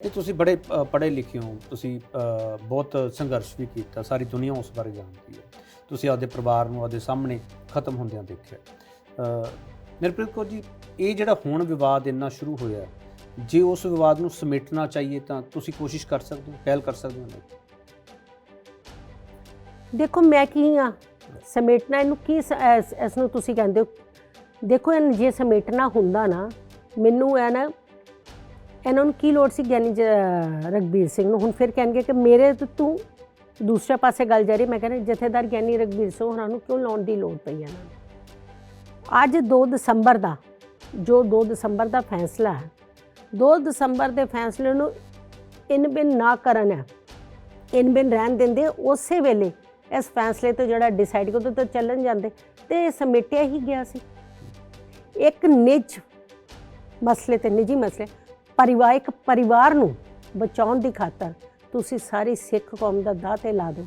ਇਹ ਤੁਸੀਂ ਬੜੇ ਅ, ਪੜ੍ਹੇ ਲਿਖੇ ਹੋ। ਤੁਸੀਂ ਬਹੁਤ ਸੰਘਰਸ਼ ਵੀ ਕੀਤਾ। ਸਾਰੀ ਦੁਨੀਆ ਉਸ ਬਾਰੇ ਜਾਣਦੀ ਹੈ। ਤੁਸੀਂ ਆਪਦੇ ਪਰਿਵਾਰ ਨੂੰ ਆਪਦੇ ਸਾਹਮਣੇ ਖਤਮ ਹੁੰਦਿਆਂ ਦੇਖਿਆ। ਅ, ਨਿਰਪ੍ਰੀਤ ਕੌਰ ਜੀ ਇਹ ਜਿਹੜਾ ਹੁਣ ਵਿਵਾਦ ਇੰਨਾ ਸ਼ੁਰੂ ਹੋਇਆ ਜੇ ਉਸ ਵਿਵਾਦ ਨੂੰ ਸਮੇਟਣਾ ਚਾਹੀਏ ਤਾਂ ਤੁਸੀਂ ਕੋਸ਼ਿਸ਼ ਕਰ ਸਕਦੇ ਹੋ ਪਹਿਲ ਕਰ ਸਕਦੇ ਹੋ ਦੇਖੋ ਮੈਂ ਕੀ ਆ? ਸਮੇਟਣਾ ਇਹਨੂੰ ਕੀ ਸ- ਇਸ ਨੂੰ ਤੁਸੀਂ ਕਹਿੰਦੇ ਹੋ? ਦੇਖੋ ਇਹ ਜੇ ਸਮੇਟਣਾ ਹੁੰਦਾ ਨਾ ਮੈਨੂੰ ਇਹ ਨਾ ਇਹਨਾਂ ਨੂੰ ਕੀ ਲੋੜ ਸੀ ਗਿਆਨੀ ਜ- ਰਘਬੀਰ ਸਿੰਘ ਨੂੰ? ਹੁਣ ਫਿਰ ਕਹਿਣਗੇ ਕਿ ਮੇਰੇ ਤੋਂ ਤੂੰ ਦੂਸਰੇ ਪਾਸੇ ਗੱਲ ਜਾ ਰਹੀ ਮੈਂ ਕਹਿੰਦਾ, ਜਥੇਦਾਰ ਗਿਆਨੀ ਰਘਬੀਰ ਸਿੰਘ ਹੋਰਾਂ ਨੂੰ ਕਿਉਂ ਲਾਉਣ ਦੀ ਲੋੜ ਪਈ ਇਹਨਾਂ ਨੂੰ ਅੱਜ 2 ਦਸੰਬਰ ਦਾ, ਜੋ 2 ਦਸੰਬਰ ਦਾ ਫੈਸਲਾ ਹੈ 2 ਦਸੰਬਰ ਦੇ ਫੈਸਲੇ ਨੂੰ ਇਨ ਬਿਨ ਨਾ ਕਰਨ ਹੈ ਇਨ ਬਿਨ ਰਹਿਣ ਦਿੰਦੇ, ਉਸੇ ਵੇਲੇ ਇਸ ਫੈਸਲੇ ਤੋਂ ਜਿਹੜਾ ਡਿਸਾਈਡ ਕਰਦੇ ਤਾਂ ਚੱਲਣ ਜਾਂਦੇ। ਤੇ ਸਮੇਟਿਆ ਹੀ ਗਿਆ ਸੀ। ਇੱਕ ਨਿੱਜ ਮਸਲੇ ਤੇ ਨਿੱਜੀ ਮਸਲੇ। ਪਰਿਵਾਰਿਕ ਪਰਿਵਾਰ ਨੂੰ ਬਚਾਉਣ ਦੀ ਖਾਤਰ ਤੁਸੀਂ ਸਾਰੀ ਸਿੱਖ ਕੌਮ ਦਾ ਦਾਅ ਤੇ ਲਾ ਦਿਓ।